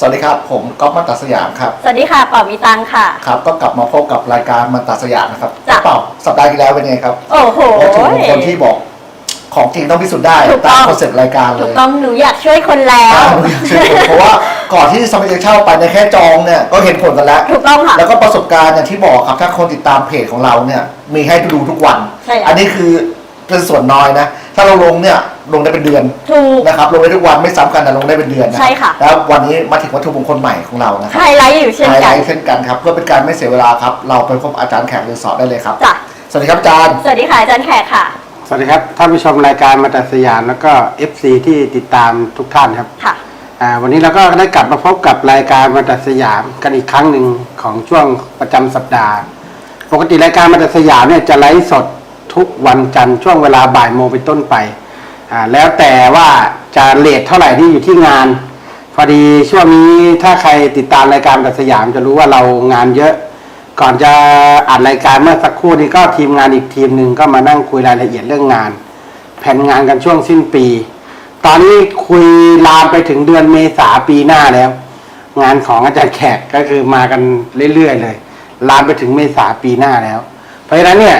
สวัสดีครับ ผมก๊อฟมาตัดสยามครับ สวัสดีค่ะป๋อมีตังค่ะ ครับ ก็กลับมาพบกับรายการมาตัดสยามนะครับจ้ะ เปล่าสัปดาห์ที่แล้วเป็นไงครับโอ้โห วัตถุมงคลที่บอกของจริงต้องพิสูจน์ได้ถูกต้ตาอมงคอนเซ็ปต์รายการเลถูกยต้องหนูอยากช่วยคนแล้วอ่าเชื่อผมเพราะว่าก่อนที่สมัยจะเช่าไปในยแค่จองเนี่ยก็เห็นผลกันแล้ว ถูกต้องค่ะ แล้วก็ประสบการณ์อย่างที่บอกครับถ้าคนติดตามเพจของเราเนี่ยมีให้ดูทุกวัน ใช่ค่ะอันนี้คือเป็นส่วนน้อยนะ ถ้าเราลงเนี่ย ลงได้เป็นเดือนถูก นะครับลงได้ทุกวันไม่ซ้ำกันแต่ลงได้เป็นเดือนนะใช่ค่ะ แล้ววันนี้มาถึงวัตถุมงคลใหม่ของเรานะครับไฮไลท์อยู่เช่นไฮไลกันท์เช่นกันครับเพื่อเป็นการไม่เสียเวลาครับเราไปพบอาจารย์แขกหรือสอนได้เลยครับ จ้ะสวัสดีครับอาจารย์สวัสดีค่ะอาจารย์แขกค่ะสวัสดีครับท่านผู้ชมรายการมาตัดสยามแล้วก็ FC ที่ติดตามทุกท่านครับค่ะ อ่าวันนี้เราก็ได้กลับมาพบกับรายการมาตัดสยามกันอีกครั้งหนึ่งของช่วงประจำสัปดาห์ ปกติรายการมาตัดสยามเนี่ยจะไลฟ์สดทุกวันจันทร์ช่วงเวลาบ่ายโมงเป็นต้นไป อ่าแล้วแต่ว่าจะเลทเท่าไหร่ที่อยู่ที่งาน พอดีช่วงนี้ถ้าใครติดตามรายการมาตัดสยามจะรู้ว่าเรางานเยอะ ก่อนจะอัดรายการเมื่อสักครู่นี้ก็ทีมงานอีกทีมหนึ่งก็มานั่งคุยรายละเอียดเรื่องงาน แผนงานกันช่วงสิ้นปี ตอนนี้คุยลามไปถึงเดือนเมษาปีหน้าแล้ว งานของอาจารย์แขกก็คือมากันเรื่อยๆเลย ลามไปถึงเมษาปีหน้าแล้ว เพราะฉะนั้นเนี่ย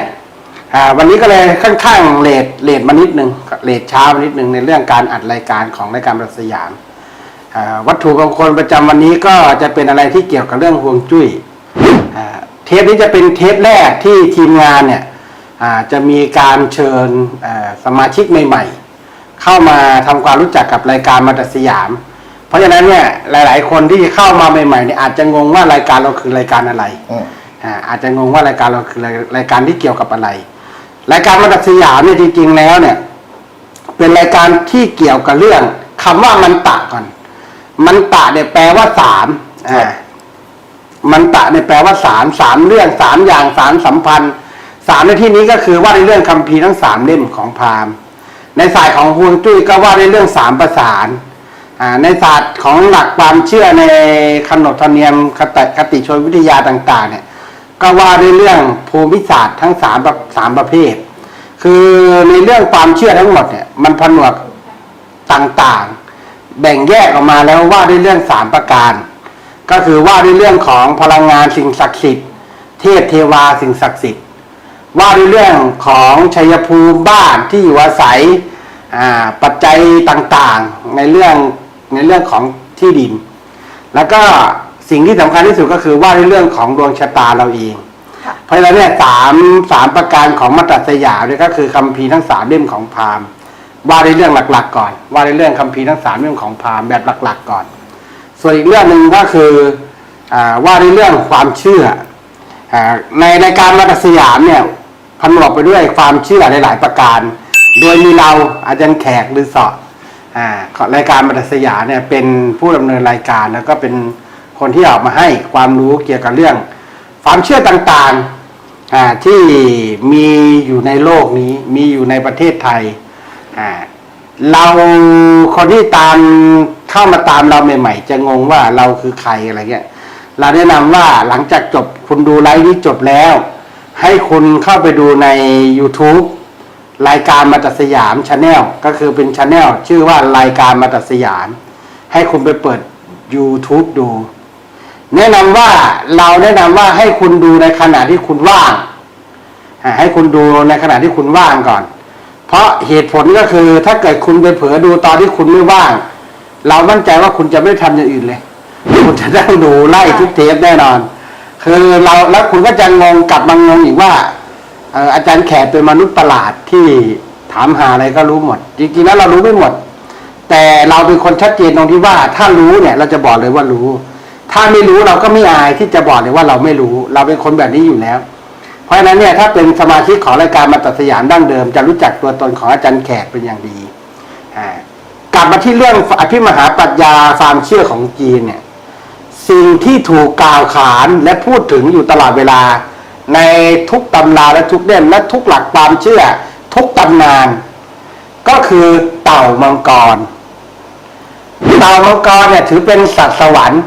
อ่าวันนี้ก็เลยค่อนข้างเลทเลทมานิดนึงเลทช้ามานิดนึงในเรื่องการอัดรายการของรายการประสยามอ่าวัตถุมงคลประจำวันนี้ก็จะเป็นอะไรที่เกี่ยวกับเรื่องฮวงจุ้ยอ่าเทปนี้จะเป็นเทปแรกที่ทีมงานเนี่ยอ่าจะมีการเชิญอ่าสมาชิกใหม่ๆ เข้ามาทำความรู้จักกับรายการมาตัดสยาม เพราะฉะนั้นเนี่ยหลายๆ คนที่เข้ามาใหม่ๆเนี่ยอาจจะงงว่ารายการเราคือรายการอะไรอืมอ่าอาจจะงงว่ารายการเราคือรายรายการที่เกี่ยวกับอะไร รายการมาตัดสยามเนี่ยจริง ๆ แล้วเนี่ย เป็นรายการที่เกี่ยวกับเรื่องคำว่ามันตะก่อน มันตะเนี่ยแปลว่าสามอ่ามันตะเนี่ยแปลว่าสามสามเรื่องสามอย่างสามสัมพันธ์สามในที่นี้ก็คือว่าในเรื่องคัมภีร์ทั้งสามเล่มของพราหมณ์ ในศาสตร์ของฮวงจุ้ยก็ว่าในเรื่องสามประสานอ่าในศาสตร์ของหลักความเชื่อในขนบธรรมเนียมคติคติชนวิทยาต่าง ๆ เนี่ย ก็ว่าในเรื่องภูมิศาสตร์ทั้งสามสามประเภท คือในเรื่องความเชื่อทั้งหมดเนี่ยมันผนวกต่างๆ แบ่งแยกออกมาแล้วว่าด้วยเรื่องสามประการ ก็คือว่าด้วยเรื่องของพลังงานสิ่งศักดิ์สิทธิ์เทพเทวาสิ่งศักดิ์สิทธิ์ว่าด้วยเรื่องของชัยภูมิบ้านที่อยู่อาศัยปัจจัยต่างๆ ในเรื่องในเรื่องของที่ดิน แล้วก็ สิ่งที่สำคัญที่สุดก็คือว่าด้วยเรื่องของดวงชะตาเราเองค่ะเพราะฉะนั้นเนี่ยสามสามประการของมัตตสยามเนี่ยก็คือคัมภีร์ทั้งสามเล่มของพราหมณ์ว่าในเรื่องหลักๆ ก่อน ว่าในเรื่องคัมภีร์ทั้งสามเล่มของพราหมณ์แบบหลัก ๆ ก่อน ส่วนอีกเรื่องหนึ่งก็คืออาว่าในเรื่องความเชื่ออาในรายการมัตตสยามเนี่ยผนวกไปด้วยความเชื่อหลาย ๆ ประการ โดยมีเราอาจารย์แขกหรือเสออ่าของรายการมัตตสยามเนี่ยเป็นผู้ดำเนินรายการแล้วก็เป็น คนที่ออกมาให้ความรู้เกี่ยวกับเรื่อง ความเชื่อต่างๆที่มีอยู่ในโลกนี้มีอยู่ในประเทศไทยเราคนที่ตามเข้ามาตามเราใหม่ ๆ จะงงว่าเราคือใครอะไรเงี้ยเราแนะนำว่าหลังจากจบคุณดูไลฟ์นี้จบแล้ว ให้คุณเข้าไปดูใน YouTube รายการมาตัดสยามชาแนลก็คือเป็นชาแนลชื่อว่ารายการมาตัดสยาม ให้คุณไปเปิด YouTube ดู แนะนำว่าเราแนะนำว่าให้คุณดูในขณะที่คุณว่างให้คุณดูในขณะที่คุณว่างก่อน เพราะเหตุผลก็คือถ้าเกิดคุณไปเผลอดูตอนที่คุณไม่ว่าง เรามั่นใจว่าคุณจะไม่ทำอย่างอื่นเลย คุณจะนั่งดูไล่ทุกเทปแน่นอน คือเราแล้วคุณก็จะงงกลับมางงอีกว่าเอ่ออาจารย์แขกเป็นมนุษย์ประหลาดที่ถามหาอะไรก็รู้หมด จริงๆแล้วเรารู้ไม่หมด แต่เราเป็นคนชัดเจนตรงที่ว่าถ้ารู้เนี่ย เราจะบอกเลยว่ารู้ ถ้าไม่รู้เราก็ไม่อายที่จะบอกเลยว่าเราไม่รู้ เราเป็นคนแบบนี้อยู่แล้ว เพราะฉะนั้นเนี่ยถ้าเป็นสมาชิกของรายการมาตัดสยามดั้งเดิม จะรู้จักตัวตนของอาจารย์แขกเป็นอย่างดีอ่ากลับมาที่เรื่องอภิมหาปรัชญาความเชื่อของจีนเนี่ยสิ่งที่ถูกกล่าวขานและพูดถึงอยู่ตลอดเวลา ในทุกตำราและทุกเล่มและทุกหลักความเชื่อ ทุกตำนาน ก็คือเต่ามังกร เต่ามังกรเนี่ยถือเป็นสัตว์สวรรค์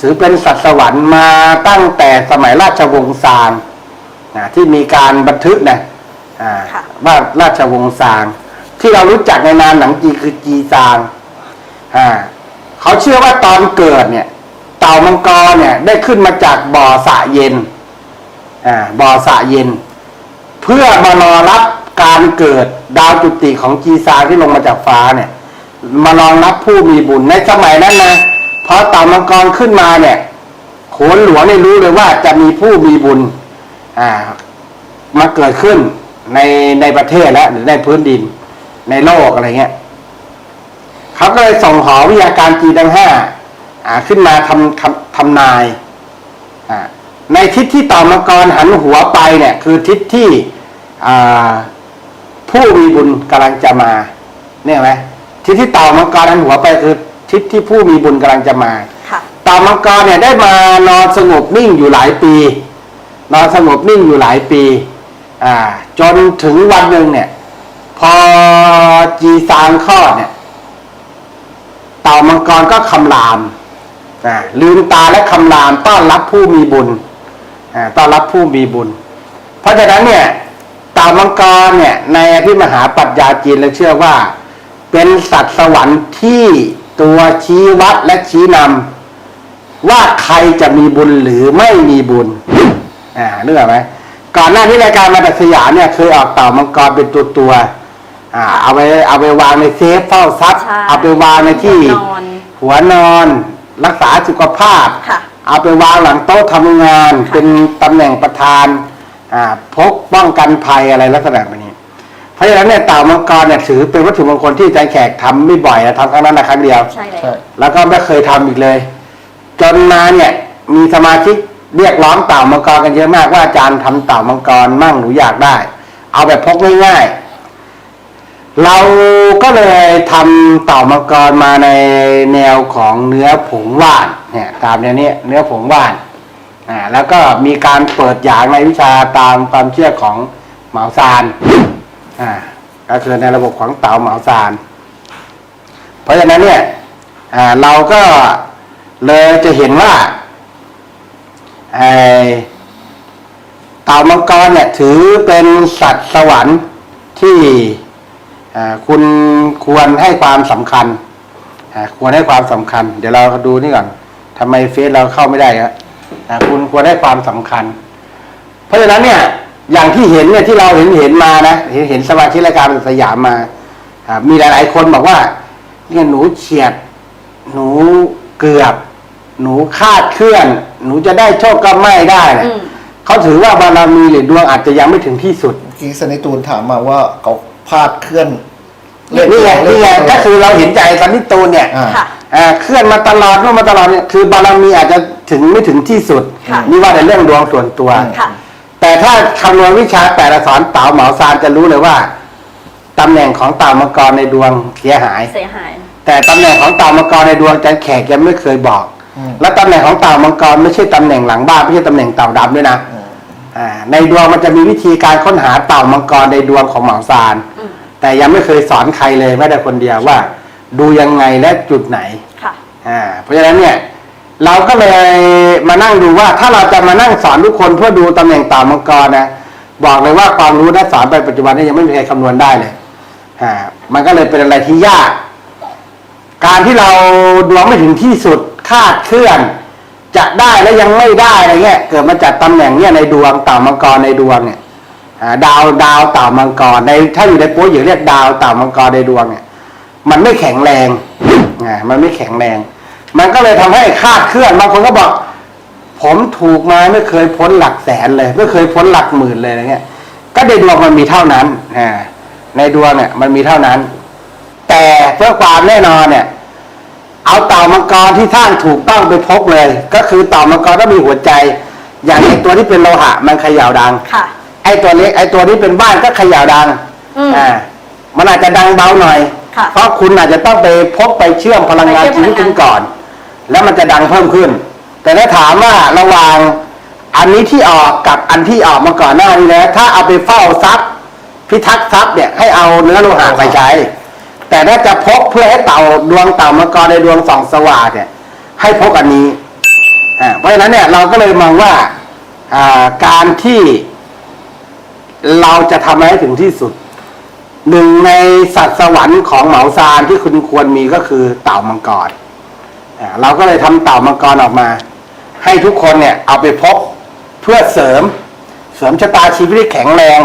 ถือเป็นสัตว์สวรรค์มาตั้งแต่สมัยราชวงศ์ซางอ่าที่มีการบันทึกนะอ่าค่ะว่าราชวงศ์ซาง ที่เรารู้จักในนามหนังจีนคือจีซางอ่าเขาเชื่อว่าตอนเกิดเนี่ย เต่ามังกรเนี่ยได้ขึ้นมาจากบ่อสระเย็นอ่าบ่อสระเย็น เพื่อมารอรับการเกิดดาวจุติของจีซางที่ลงมาจากฟ้าเนี่ย มารองรับผู้มีบุญในสมัยนั้นนะ พอเต่ามังกรขึ้นมาเนี่ยโขนหลวงเนี่ยรู้เลยว่าจะมีผู้มีบุญอ่ามาเกิดขึ้นในในประเทศแล้วหรือในพื้นดิน ในโลกอะไรเงี้ยเขาก็เลยส่งหอวิทยาการจีนทั้งห้าอ่าขึ้นมาทำทำทำนายอ่าในทิศที่ต่ามังกรหันหัวไปเนี่ย คือทิศที่อ่าผู้มีบุญกำลังจะมาเนี่ยไหมทิศที่ต่ามังกรหันหัวไปคือ ทิศที่ผู้มีบุญกำลังจะมาค่ะเต่ามังกรเนี่ยได้มานอนสงบนิ่งอยู่หลายปี นอนสงบนิ่งอยู่หลายปีอ่าจนถึงวันหนึ่งเนี่ย พอจีซางคลอดเนี่ย เต่ามังกรก็คำรามอ่าลืมตาและคำรามต้อนรับผู้มีบุญอ่าต้อนรับผู้มีบุญ เพราะฉะนั้นเนี่ยเต่ามังกรเนี่ยในอภิมหาปรัชญาจีนเราเชื่อว่า เป็นสัตว์สวรรค์ที่ ตัวชี้วัดและชี้นำว่าใครจะมีบุญหรือไม่มีบุญ อ่านึกออกไหมก่อนหน้าที่รายการมาตัดสยามเนี่ยเคยออกเต่ามังกรเป็นตัวตัวๆอ่าเอาไปเอาไปวางในเซฟเฝ้าทรัพย์ใช่เอาไปวางในที่นอนหัวนอนรักษาสุขภาพค่ะเอาไปวางหลังโต๊ะทำงาน เป็นตำแหน่งประธานอ่าพกป้องกันภัยอะไรลักษณะแบบนี้ เพราะฉะนั้นเนี่ยเต่ามังกรเนี่ยถือเป็นวัตถุมงคลที่อาจารย์แขกทำไม่บ่อยนะทำครั้งนั้นนะครั้งเดียว ใช่เลยใช่แล้วก็ไม่เคยทำอีกเลย จนมาเนี่ยมีสมาชิกเรียกร้องเต่ามังกรกันเยอะมากว่าอาจารย์ทำเต่ามังกรมั่งหนูอยากได้ เอาแบบพกง่ายๆเราก็เลยทำเต่ามังกรมาในแนวของเนื้อผงว่านเนี่ยตามแนวนี้เนื้อผงว่านอ่าแล้วก็มีการเปิดหยางในวิชาตามความเชื่อของเหมาซาน อ่าก็คือในระบบของเต่าเหมาซาน เพราะฉะนั้นเนี่ยเราก็เลยจะเห็นว่าเต่ามังกรเนี่ยถือเป็นสัตว์สวรรค์ที่คุณควรให้ความสำคัญ ควรให้ความสำคัญ เดี๋ยวเราดูนี่ก่อนทำไมเฟซเราเข้าไม่ได้ครับคุณควรให้ความสำคัญ เพราะฉะนั้นเนี่ย อย่างที่เห็นเนี่ยที่เราเห็นเห็นมานะเห็นเห็นสมาชิกรายการสยามมาอ่ามีหลาย ๆ คนบอกว่าเนี่ยหนูเฉียด หนูเกือบ หนูคาดเคลื่อน หนูจะได้โชคก็ไม่ได้นะอืมเขาถือว่าบารมีหรือดวงอาจจะยังไม่ถึงที่สุดเมื่อกี้สนิตูนถามมาว่าเขาพลาดเคลื่อนนี่ไงนี่ไงก็คือเราเห็นใจสันนิตูนเนี่ยอ่าค่ะอ่าเคลื่อนมาตลอดนู่นมาตลอดเนี่ยคือบารมีอาจจะถึงไม่ถึงที่สุดค่ะนี่ว่าในเรื่องดวงส่วนตัวค่ะ แต่ถ้าคำนวณวิชาแปดอักษรเต่าเหมาซานจะรู้เลยว่าตำแหน่งของเต่ามังกรในดวงเสียหาย เสียหาย แต่ตำแหน่งของเต่ามังกรในดวงอาจันแขกยังไม่เคยบอก อืม และตำแหน่งของเต่ามังกรไม่ใช่ตำแหน่งหลังบ้านไม่ใช่ตำแหน่งเต่าดำด้วยนะอืมอ่าในดวงมันจะมีวิธีการค้นหาเต่ามังกรในดวงของเหมาซานอืม แต่ยังไม่เคยสอนใครเลยแม้แต่คนเดียวว่า ดูยังไงและจุดไหน ค่ะ อ่าเพราะฉะนั้นเนี่ย เราก็เลยมานั่งดูว่าถ้าเราจะมานั่งสอนทุกคนเพื่อดูตำแหน่งต่ามังกรนะบอกเลยว่าความรู้และสอนไปปัจจุบันนี้ยังไม่มีใครคำนวณได้เลยอ่ามันก็เลยเป็นอะไรที่ยาก การที่เราดวงไม่ถึงที่สุดคาดเคลื่อน จะได้และยังไม่ได้อะไรเงี้ยเกิดมาจากตำแหน่งเนี่ยในดวงต่ามังกรในดวงเนี่ยดาวดาวต่ามังกรในถ้าอยู่ในโป๊อยู่เรียกดาวต่ามังกรในดวงเนี่ยมันไม่แข็งแรงอ่ามันไม่แข็งแรง มันก็เลยทำให้คาดเคลื่อนบางคนก็บอก ผมถูกมาไม่เคยพ้นหลักแสนเลย ไม่เคยพ้นหลักหมื่นเลยอะไรเงี้ย ก็ในดวงมันมีเท่านั้นอ่าในดวงเนี่ยมันมีเท่านั้น แต่เพื่อความแน่นอนเนี่ย เอาเต่ามังกรที่สร้างถูกต้องไปพกเลย ก็คือเต่ามังกรต้องมีหัวใจ อย่างไอตัวที่เป็นโลหะ มันเขย่าดังค่ะไอตัวเล็กไอตัวนี้เป็นบ้านก็เขย่าดังอืมอ่ามันอาจจะดังเบาหน่อยค่ะเพราะคุณอาจจะต้องไปพกไปเชื่อมพลังงานไปเชื่ชีอมวิตคุณพลังงานก่อน แล้วมันจะดังเพิ่มขึ้น แต่ถ้าถามว่าระหว่างอันนี้ที่ออกกับอันที่ออกมาก่อนหน้านี้แล้วถ้าเอาไปเฝ้าทรัพย์ พิทักษ์ทรัพย์เนี่ยให้เอาเนื้อโลหะไปใช้ แต่ถ้าจะพกเพื่อให้เต่าดวงเต่ามังกรในดวงสองสว่างเนี่ยให้พกอันนี้เพราะฉะนั้นเนี่ยเราก็เลยมองว่าอ่าการที่เราจะทำให้ถึงที่สุด หนึ่งในสัตว์สวรรค์ของเหมาซานที่คุณควรมีก็คือเต่ามังกร อ่าเราก็เลยทำเต่ามังกรออกมา ให้ทุกคนเนี่ยเอาไปพกเพื่อเสริม เสริมชะตาชีวิตให้แข็งแรง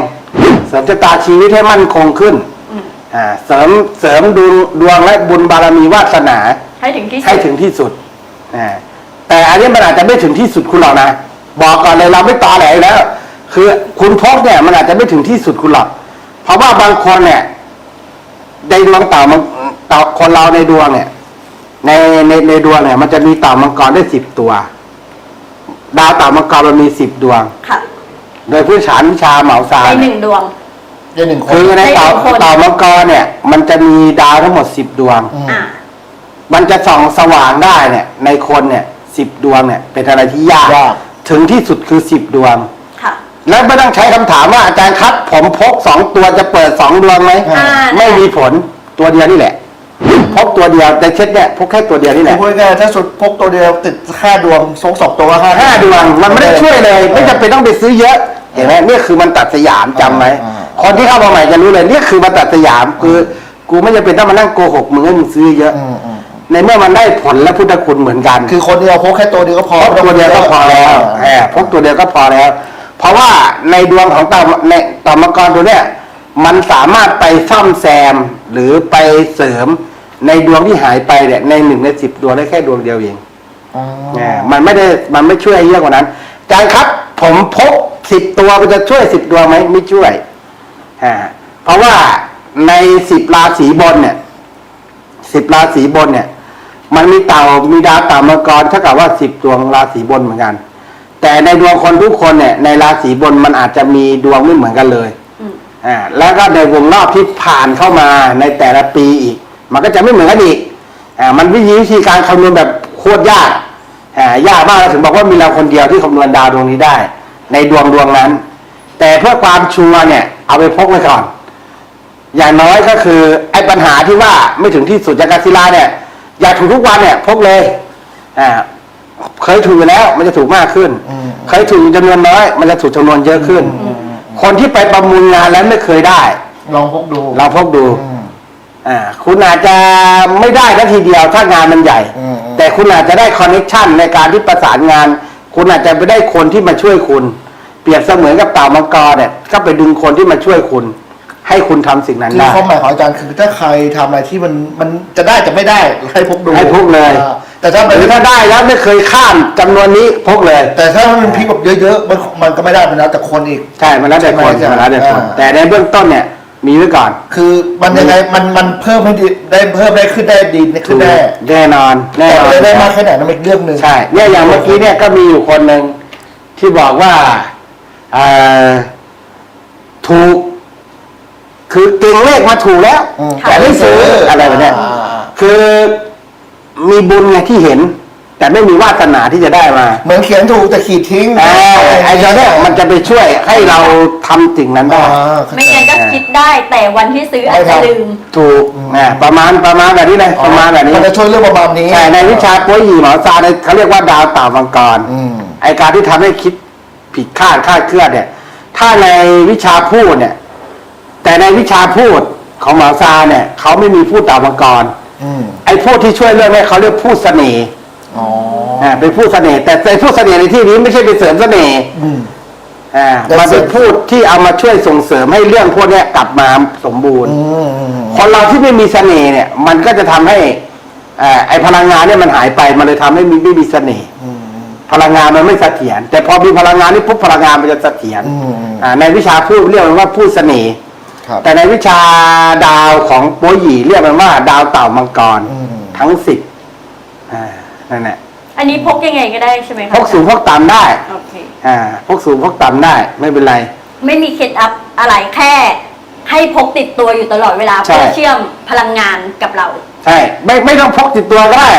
เสริมชะตาชีวิตให้มั่นคงขึ้นอืมอ่าเสริมเสริมดวงดวงและบุญบารมีวาสนา ให้ถึงที่สุให้ดถึงที่สุดอ่าแต่อันนี้มันอาจจะไม่ถึงที่สุดคุณหรอกนะ บอกก่อนเลยเราไม่ตอแหลอยู่แล้ว คือคุณพกเนี่ยมันอาจจะไม่ถึงที่สุดคุณหรอก เพราะว่าบางคนเนี่ยในดวงเต่ามังเต่าคนเราในดวงเนี่ย ในในในดวงเนี่ยมันจะมีเต่ามังกรได้สิบตัว ดาวเต่ามังกรมันมีสิบดวง ค่ะโดยพื้นฐานวิชาเหมาซาในนหนึ่งดวง ได้หนึ่งคนคือในเต่าได้หนึ่งคนเต่ามังกรเนี่ย มันจะมีดาวทั้งหมดสิบดวงอืมอ่ามันจะส่องสว่างได้เนี่ย ในคนเนี่ยสิบดวงเนี่ย เป็นอะไรที่ยาก ยาก ถึงที่สุดคือสิบดวง ค่ะ แล้วไม่ต้องใช้คำถามว่าอาจารย์ครับ ผมพกสองตัวจะเปิดสองดวงไหมอ่า ไม่มีผลตัวเดียวนี่แหละ พกตัวเดียวแต่เช็ดเนี่ยพกแค่ตัวเดียวนี่แหคือละพูดง่ายๆถ้าสุดพกตัวเดียวติดห้าดวงสองสองตัวก็ห้าห้าดวงมันไม่ได้ช่วยเลยไม่จำเป็นต้องไปซื้อเยอะเห็นไหมเนี่ยคือมันตัดสยามจำไหมอ่าคนที่เข้ามาใหม่จะรู้เลยเนี่ยคือมันตัดสยามคือกูไม่จำเป็นต้องมานั่งโกหกมึงให้มึงซื้อเยอะอืมอืมในเมื่อมันได้ผลและพุทธคุณเหมือนกัน คือคนเดียวพกแค่ตัวเดียวก็พอพกตัวเดียวก็พอแล้วแหมพกตัวเดียวก็พอแล้ว เพราะว่าในดวงของเต่าในเต่ามังกรตัวเนี้ยมันสามารถไปซ่อมแซมหรือไปเสริม ในดวงที่หายไปเนี่ยในหนึ่งในสิบดวงได้แค่ดวงเดียวเองอ๋อแหมมันไม่ได้มันไม่ช่วยเยอะกว่านั้นอาจารย์ครับ ผมพกสิบตัวมันจะช่วยสิบดวงไหมไม่ช่วยอ่าเพราะว่าในสิบราศีบนเนี่ยสิบราศีบนเนี่ย มันมีเต่ามีดาวเต่ามังกรเท่ากับว่าสิบดวงราศีบนเหมือนกัน แต่ในดวงคนทุกคนเนี่ยในราศีบนมันอาจจะมีดวงไม่เหมือนกันเลยอืมอ่าแล้วก็ในวงรอบที่ผ่านเข้ามาในแต่ละปีอีก มันก็จะไม่เหมือนกันอีกอ่ามันวิธีวิธีการคำนวณแบบโคตรยากอ่ายากมากเราถึงบอกว่ามีเราคนเดียวที่คำนวณดาวดวงนี้ได้ ในดวงดวงนั้น แต่เพื่อความชัวร์เนี่ยเอาไปพกไว้ก่อน อย่างน้อยก็คือไอ้ปัญหาที่ว่าไม่ถึงที่สุดจากการศิลาเนี่ยอยากถูกทุกวันเนี่ยพกเลยอ่าเคยถูกอยู่แล้วมันจะถูกมากขึ้นอืมเคยถูกจำนวนน้อย มันจะถูกจำนวนเยอะขึ้น คนที่ไปประมูลงานแล้วไม่เคยได้ ลองพกดูเราพกดู อืมอ่าคุณอาจจะไม่ได้ทันทีเดียวถ้างานมันใหญ่ อืมอืม แต่คุณอาจจะได้คอนเนคชันในการที่ประสานงาน คุณอาจจะไปได้คนที่มาช่วยคุณ เปรียบเสมือนกับเต่ามังกรเนี่ยก็ไปดึงคนที่มาช่วยคุณ ให้คุณทำสิ่งนั้นคือได้ ความหมายของอาจารย์คือถ้าใครทำอะไรที่มันมันจะได้จะไม่ได้ให้พกดูให้พกเลย อ่าแต่ถ้าหมันรือถ้าได้แล้วไม่เคยข้ามจำนวนนี้พกเลย แต่ถ้ามันพลิกแบบเยอะๆมันมันก็ไม่ได้มันแล้วแต่คนอีก ใช่ มันแล้วแต่คนใช่ไหมมันแล้วแต่คนอ่า แต่ในเบื้องต้นเนี่ย มีไว้ก่อน คือมันยังไงมันมันเพิ่มให้ดีได้เพิ่มได้ขึ้นได้ดีขึ้นได้แน่นอนแน่แต่นอนได้ได้มากแค่ไหนนั่นเป็นอีกเรื่องหนึ่ง ใช่เนี่ยอย่างเมื่อกี้เนี่ยก็มีอยู่คนหนึ่งที่บอกว่าเอ่อถูก คือเก่งเลขมาถูกแล้ว อืมแต่ไม่ซื้ออะไรแบบเนี้ย อ่า คือมีบุญไงที่เห็น แต่ไม่มีวาสนาที่จะได้มาเหมือนเขียนถูกแต่ขีดทิ้งอ่าไอ้ตัวเนี้ยมันจะไปช่วยให้เราทำสิ่งนั้นได้อ่าเข้าใจไม่งั้นก็คิดได้แต่วันที่ซื้ออาจจะลืม ถูกนะประมาณประมาณแบบนี้เลยประมาณแบบนี้มันจะช่วยเรื่องประมาณนี้ใช่ในวิชาโป้ยหยีหมอซาเนี่ยเขาเรียกว่าดาวเต่ามังกรอืมไอการที่ทำให้คิดผิดคาดคาดเคลื่อนเนี่ย ถ้าในวิชาพูดเนี่ย แต่ในวิชาพูดของหมอซาเนี่ยเขาไม่มีพูดเต่ามังกรอืมไอพูดที่ช่วยเรื่องนี้เขาเรียกพูดเสน่ห์ อ๋ออ่าเป็นพูดเสน่ห์แต่ในพูดเสน่ห์ในที่นี้ไม่ใช่ไปเสริมเสน่ห์อืม อ่าแต่มันเป็นพูดที่เอามาช่วยส่งเสริมให้เรื่องพวกเนี้ยกลับมาสมบูรณ์ อืมอืมคนเราที่ไม่มีเสน่ห์เนี่ย มันก็จะทำให้อ่าไอพลังงานเนี่ยมันหายไปมันเลยทำให้มีไม่มีเสน่ห์อืม พลังงานมันไม่เสถียรแต่พอมีพลังงานนี่ปุ๊บพลังงานมันจะเสถียรอืม อ่าในวิชาพูดเรียกมันว่าพูดเสน่ห์ครับ แต่ในวิชาดาวของโปยหยีเรียกมันว่า ดาวเต่ามังกรอืม ทั้งสิบอ่านั่นแหละ อันนี้พกยังไงก็ได้ใช่ไหมพคะกสูงพกต่ำได้โอเค อ่าพกสูงพกต่ำได้ ไม่เป็นไร ไม่มีเคล็ดลับอะไรแค่ ให้พกติดตัวอยู่ตลอดเวลาใช่ เพื่อเชื่อมพลังงานกับเรา ใช่ ไม่ไม่ต้องพกติดตัวก็ได้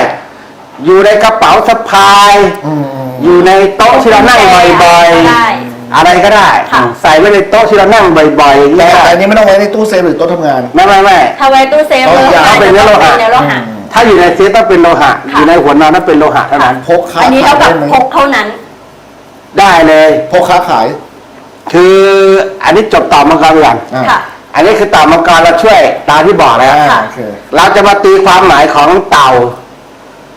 อยู่ในกระเป๋าสะพาย อืมอืมอยู่ในโต๊ะที่เรานั่งบ่อยก็ได้ๆ อะไรก็ได้ ค่ะ ใส่ไว้ในโต๊ะที่เรานั่งบ่อยๆอย่างแต่เงี้ยอันนี้ไม่ต้องไว้ในตู้เซฟหรือโต๊ะทำงาน ไม่ไม่ไม่ ถ้าไว้ตู้เซฟต้องเลยต้องเป็นเนื้อโลหะ เนื้อโลหะ ถ้าอยู่ในเซฟต้องเป็นโลหะ ค่ะ อยู่ในหัวนอนต้องเป็นโลหะเท่านั้น พกค้าอันนี้ขาเท่ายกับได้ไหมพกเท่านั้น ได้เลย พกค้าขายคืออันนี้จบต่อมังกรไปก่อนอ่าค่ะ อันนี้คือเต่ามังกรเราช่วยตามที่บอกแล้ว อ่าค่ะ โอเคเราจะมาตีความหมายของเต่า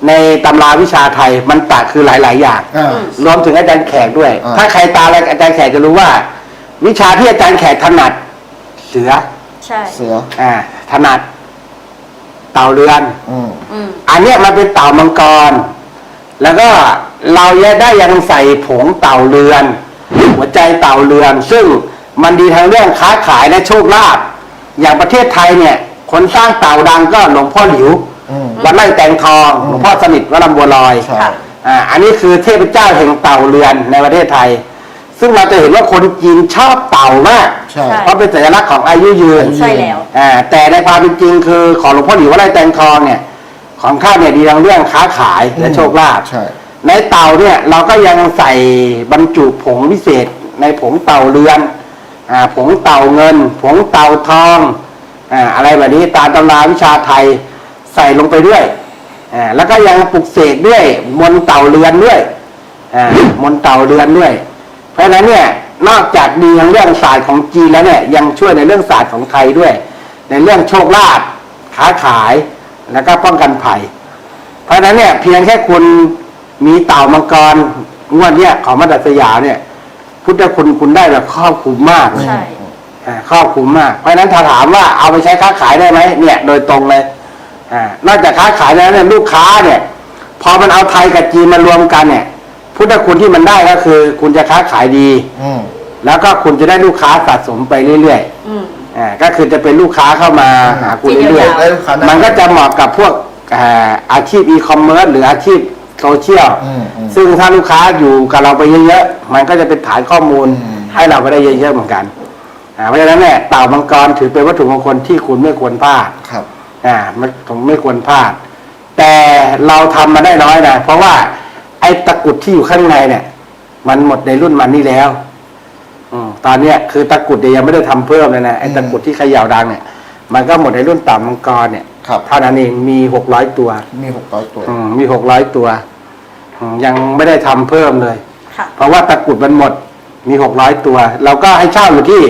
ในตำราวิชาไทยมันตะคือหลาย ๆ อย่าง อ่า อืม รวมถึงอาจารย์แขกด้วย อ่า ถ้าใครตามอะไรอาจารย์แขกจะรู้ว่า วิชาที่อาจารย์แขกถนัด เสือ ใช่ เสืออ่าถนัด เต่าเรือน อืมอืมอันเนี้ยมันเป็นเต่ามังกร แล้วก็เรายังได้ยังใส่ผงเต่าเรือน หัวใจเต่าเรือน ซึ่งมันดีทั้งเรื่องค้าขายและโชคลาภอย่างประเทศไทยเนี่ย คนสร้างเต่าดังก็หลวงพ่อหลิวอืม วัดไร่แตงทองหลวงพ่อสนิทวัดลำบัวลอยใช่ค่ะอ่าอันนี้คือเทพเจ้าแห่งเต่าเรือนในประเทศไทย ซึ่งเราจะเห็นว่าคนจีนชอบเต่ามากใช่ใช่ เพราะเป็นสัญลักษณ์ของอายุยืนใช่แล้ว อ่าแต่ในความเป็นจริงคือของหลวงพ่อหลิววัดไร่แตงทองเนี่ย ของข้าเนี่ยดีทั้งเรื่องค้าขายและโชคลาภ ใช่ ในเต่าเนี่ยเราก็ยังใส่บรรจุผงพิเศษ ในผงเต่าเรือนอ่าผงเต่าเงิน ผงเต่าทองอ่าอะไรแบบนี้ตามตำราวิชาไทยใส่ลงไปด้วยอ่าแล้วก็ยังปลุกเสกด้วย มนต์เต่าเรือนด้วยอ่ามนต์เต่าเรือนด้วยเพ ราะฉะนั้นเนี่ยนอกจากดีทางเรื่องศาสตร์ของจีนแล้วเนี่ยยังช่วยในเรื่องศาสตร์ของไทยด้วย ในเรื่องโชคลาภค้าขายแล้วก็ป้องกันภัย เพราะฉะนั้นเนี่ยเพียงแค่คุณมีเต่ามังกรงวดเนี่ยของมาตรสยามเนี่ย พุทธคุณคุณได้แบบครอบคลุมมากเลยใช่อ่าครอบคลุมมาก เพราะฉะนั้นถ้าถามว่าเอาไปใช้ค้าขายได้ไหมเนี่ย โดยตรงเลยอ่านอกจากค้าขายแล้วเนี่ยลูกค้าเนี่ย พอมันเอาไทยกับจีนมารวมกันเนี่ย พุทธคุณที่มันได้ก็คือ คุณจะค้าขายดี อืม แล้วก็คุณจะได้ลูกค้าสะสมไปเรื่อยอืม ๆอ่าก็คือจะเป็นลูกค้าเข้ามาหาคุณจีนเรื่อยยาวได้ลูกค้าๆนะมันก็จะเหมาะกับพวกอ่าอาชีพอีคอมเมิร์ซหรืออาชีพโซเชียล อืมอืม ซึ่งถ้าลูกค้าอยู่กับเราไปเยอะๆ มันก็จะเป็นฐานข้อมูลอืม ให้เราไปได้เยอะๆเหมือนกันอ่าเพราะฉะนั้นเนี่ยเต่ามังกรถือเป็นวัตถุมงคลที่คุณไม่ควรพลาดครับ อ่าไม่ผมไม่ควรพลาด แต่เราทำมาได้น้อยนะ เพราะว่า ไอ้ตะกรุดที่อยู่ข้างในเนี่ย มันหมดในรุ่นมันนี่แล้วอืมตอนเนี้ยคือตะกรุดเนี่ยยังไม่ได้ทำเพิ่มเลยนะไอ้ตะกรุดที่เขย่าดังเนี่ย มันก็หมดในรุ่นเต่ามังกรเนี่ยครับ เท่านั้นเองมีหกร้อยตัว มีหกร้อยตัว อืมมีหกร้อยตัวอืมยังไม่ได้ทำเพิ่มเลย ค่ะ เพราะว่าตะกรุดมันหมดมีหกร้อยตัว เราก็ให้เช่าอยู่ที่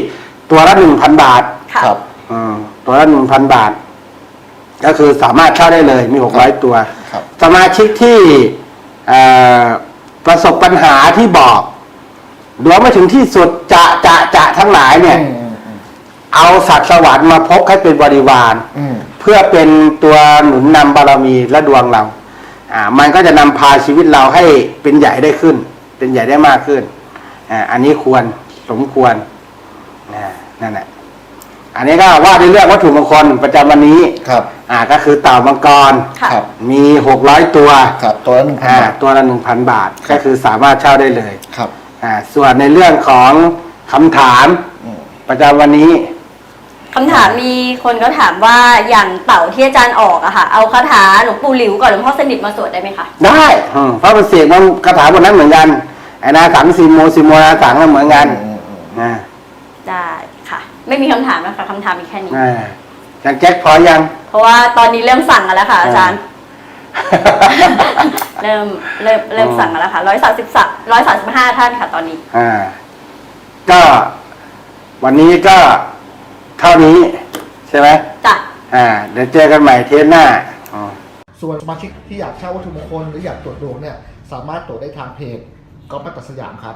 ตัวละหนึ่งพันบาท ค่ะ ครับ อืมตัวละหนึ่งพันบาท ก็คือสามารถเช่าได้เลย มีหกร้อยตัว ครับ สมาชิกที่เอ่อ ประสบปัญหาที่บอกรวมไปถึงที่สุดจะจะจะทั้งหลายเนี่ยอืมอืมอืมเอาสัตว์สวรรค์มาพกให้เป็นบริวารอืมเพื่อเป็นตัวหนุนนำบารมีและดวงเรา อ่า มันก็จะนำพาชีวิตเราให้เป็นใหญ่ได้ขึ้น เป็นใหญ่ได้มากขึ้นอ่าอันนี้ควรสมควรนะนั่นแหละอันนี้ก็ว่าในเรื่องวัตถุมงคลประจำวันนี้ครับ อ่าก็คือเต่ามังกร ค่ะ ครับ มีหกร้อยตัวครับตัวละหนึ่งพันอ่าบาท ตัวละหนึ่งพันบาทก็คือสามารถเช่าได้เลยครับอ่าส่วนในเรื่องของคำถามอืม ประจำวันนี้ คำถามมีคนก็ถามว่าอย่างเต่าที่อาจารย์ออกอะค่ะ เอาคาถาหลวงปู่หลิวกับหลวงพ่อสนิทมาสวดได้ไหมคะ ได้อืมเพราะมันเสียงมันคาถาบทนั้นเหมือนกันไอ้นาสังสีโมสีโมนาสังก็เหมือนกันอืมอืมนะได้ค่ะ ไม่มีคำถามนะคะคำถามมีแค่นี้ อ่า อย่างแจ็คพอยัง เพราะว่าตอนนี้เริ่มสั่งกันแล้วค่ะ อาจารย์ เริ่มเริ่มเริ่มสั่งกันแล้วค่ะร้อยสามสิบสามร้อยสามสิบห้าท่านค่ะ ตอนนี้ อ่า ก็วันนี้ก็เท่านี้ใช่ไหมจ้ะอ่า เดี๋ยวเจอกันใหม่เทปหน้าอ๋อ ส่วนสมาชิกที่อยากเช่าวัตถุมงคลหรืออยากตรวจดวงเนี่ย สามารถตรวจได้ทางเพจก๊อฟมัตตสยามครับ